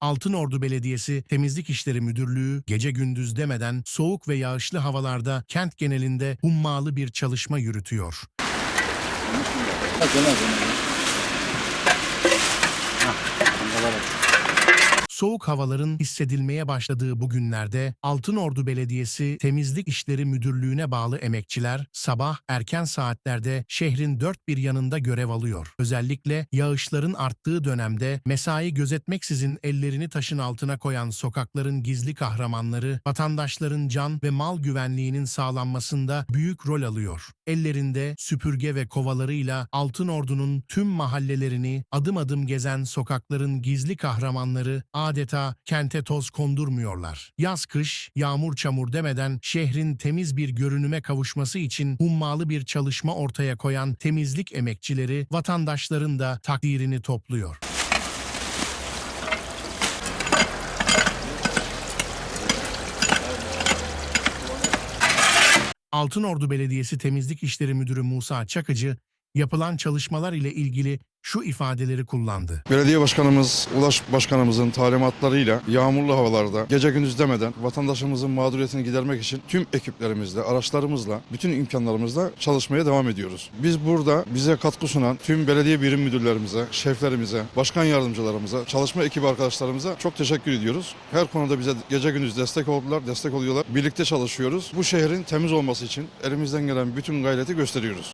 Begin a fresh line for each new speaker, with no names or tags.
Altınordu Belediyesi Temizlik İşleri Müdürlüğü gece gündüz demeden soğuk ve yağışlı havalarda kent genelinde hummalı bir çalışma yürütüyor. Soğuk havaların hissedilmeye başladığı bu günlerde Altınordu Belediyesi Temizlik İşleri Müdürlüğü'ne bağlı emekçiler sabah erken saatlerde şehrin dört bir yanında görev alıyor. Özellikle yağışların arttığı dönemde mesai gözetmeksizin ellerini taşın altına koyan sokakların gizli kahramanları vatandaşların can ve mal güvenliğinin sağlanmasında büyük rol alıyor. Ellerinde süpürge ve kovalarıyla Altınordu'nun tüm mahallelerini adım adım gezen sokakların gizli kahramanları adeta kente toz kondurmuyorlar. Yaz kış, yağmur çamur demeden şehrin temiz bir görünüme kavuşması için hummalı bir çalışma ortaya koyan temizlik emekçileri vatandaşların da takdirini topluyor. Altınordu Belediyesi Temizlik İşleri Müdürü Musa Çakıcı, yapılan çalışmalar ile ilgili şu ifadeleri kullandı.
Belediye başkanımız, Ulaş başkanımızın talimatlarıyla yağmurlu havalarda gece gündüz demeden vatandaşımızın mağduriyetini gidermek için tüm ekiplerimizle, araçlarımızla, bütün imkanlarımızla çalışmaya devam ediyoruz. Biz burada bize katkı sunan tüm belediye birim müdürlerimize, şeflerimize, başkan yardımcılarımıza, çalışma ekibi arkadaşlarımıza çok teşekkür ediyoruz. Her konuda bize gece gündüz destek oldular, destek oluyorlar. Birlikte çalışıyoruz. Bu şehrin temiz olması için elimizden gelen bütün gayreti gösteriyoruz.